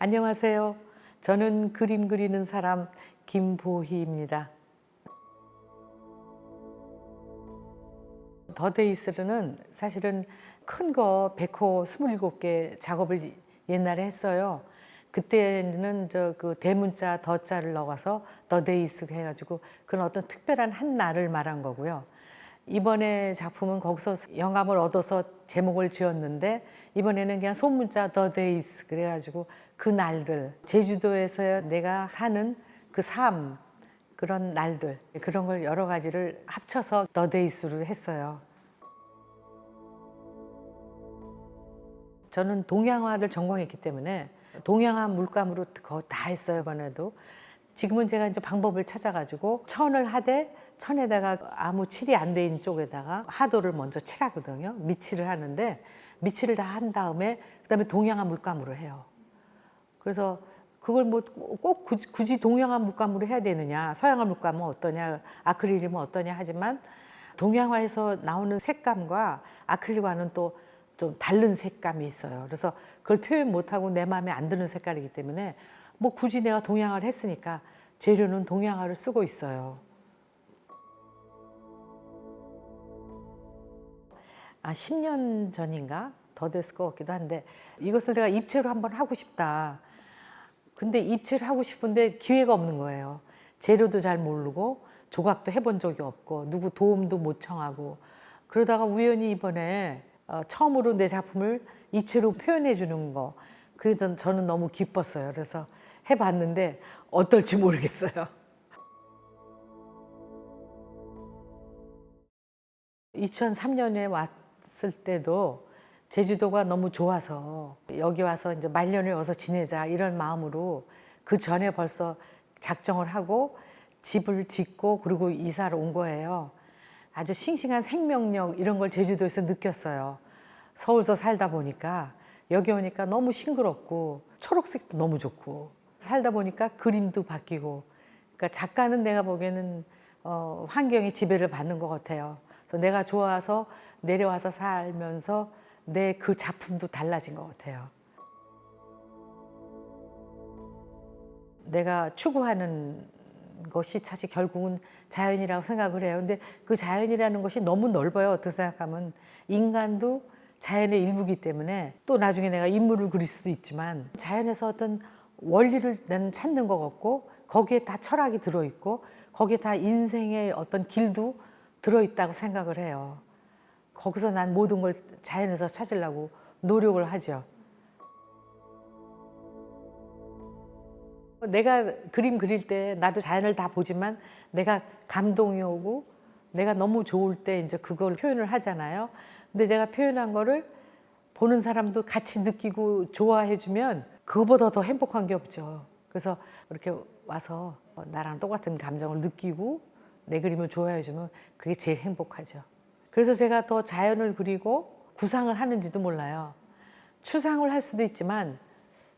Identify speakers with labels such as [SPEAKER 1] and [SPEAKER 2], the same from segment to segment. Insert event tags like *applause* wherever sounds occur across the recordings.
[SPEAKER 1] 안녕하세요. 저는 그림 그리는 사람 김보희입니다. 더데이스르는 사실은 큰 거 100호 27개 작업을 옛날에 했어요. 그때는 저 그 대문자 더자를 넣어서 더데이스 해가지고 그런 어떤 특별한 한 날을 말한 거고요. 이번에 작품은 거기서 영감을 얻어서 제목을 지었는데 이번에는 그냥 소문자 더 데이스 그래가지고 그 날들. 제주도에서 내가 사는 그 삶 그런 날들. 그런 걸 여러 가지를 합쳐서 더 데이스로 했어요. 저는 동양화를 전공했기 때문에 동양화 물감으로 다 했어요 이번에도 지금은 제가 이제 방법을 찾아가지고 천을 하되 천에다가 아무 칠이 안 돼 있는 쪽에다가 하도를 먼저 칠하거든요 미칠을 하는데 미칠을 다 한 다음에 그다음에 동양화 물감으로 해요 그래서 그걸 뭐 꼭 굳이 동양화 물감으로 해야 되느냐 서양화 물감은 어떠냐 아크릴이면 어떠냐 하지만 동양화에서 나오는 색감과 아크릴과는 또 좀 다른 색감이 있어요. 그래서 그걸 표현 못하고 내 마음에 안 드는 색깔이기 때문에 뭐 굳이 내가 동양화를 했으니까 재료는 동양화를 쓰고 있어요. 아, 10년 전인가 더 됐을 것 같기도 한데 이것을 내가 입체로 한번 하고 싶다. 근데 입체를 하고 싶은데 기회가 없는 거예요. 재료도 잘 모르고 조각도 해본 적이 없고 누구 도움도 못 청하고 그러다가 우연히 이번에 어, 처음으로 내 작품을 입체로 표현해 주는 거 그래서 저는 너무 기뻤어요. 그래서 해봤는데 어떨지 모르겠어요. 2003년에 왔을 때도 제주도가 너무 좋아서 여기 와서 이제 말년을 와서 지내자 이런 마음으로 그 전에 벌써 작정을 하고 집을 짓고 그리고 이사를 온 거예요. 아주 싱싱한 생명력 이런 걸 제주도에서 느꼈어요. 서울서 살다 보니까 여기 오니까 너무 싱그럽고 초록색도 너무 좋고 살다 보니까 그림도 바뀌고 그러니까 작가는 내가 보기에는 어, 환경의 지배를 받는 것 같아요. 그래서 내가 좋아서 내려와서 살면서 내 그 작품도 달라진 것 같아요. 내가 추구하는 것이 사실 결국은 자연이라고 생각을 해요. 근데 그 자연이라는 것이 너무 넓어요. 어떻게 생각하면 인간도 자연의 일부기 때문에 또 나중에 내가 인물을 그릴 수도 있지만 자연에서 어떤 원리를 나는 찾는 것 같고 거기에 다 철학이 들어있고 거기에 다 인생의 어떤 길도 들어있다고 생각을 해요. 거기서 난 모든 걸 자연에서 찾으려고 노력을 하죠. 내가 그림 그릴 때 나도 자연을 다 보지만 내가 감동이 오고 내가 너무 좋을 때 이제 그걸 표현을 하잖아요. 근데 제가 표현한 거를 보는 사람도 같이 느끼고 좋아해 주면 그거보다 더 행복한 게 없죠. 그래서 이렇게 와서 나랑 똑같은 감정을 느끼고 내 그림을 좋아해 주면 그게 제일 행복하죠. 그래서 제가 더 자연을 그리고 구상을 하는지도 몰라요. 추상을 할 수도 있지만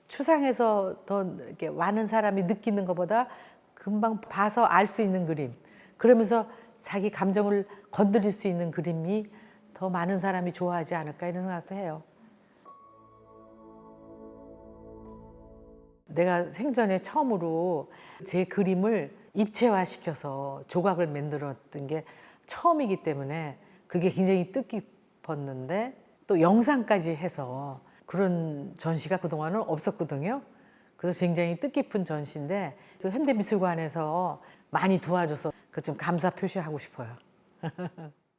[SPEAKER 1] 추상에서 더 이렇게 많은 사람이 느끼는 것보다 금방 봐서 알 수 있는 그림. 그러면서 자기 감정을 건드릴 수 있는 그림이 더 많은 사람이 좋아하지 않을까 이런 생각도 해요. 내가 생전에 처음으로 제 그림을 입체화시켜서 조각을 만들었던 게 처음이기 때문에 그게 굉장히 뜻깊었는데 또 영상까지 해서 그런 전시가 그동안은 없었거든요. 그래서 굉장히 뜻깊은 전시인데 그 현대미술관에서 많이 도와줘서 그 좀 감사 표시하고 싶어요. *laughs*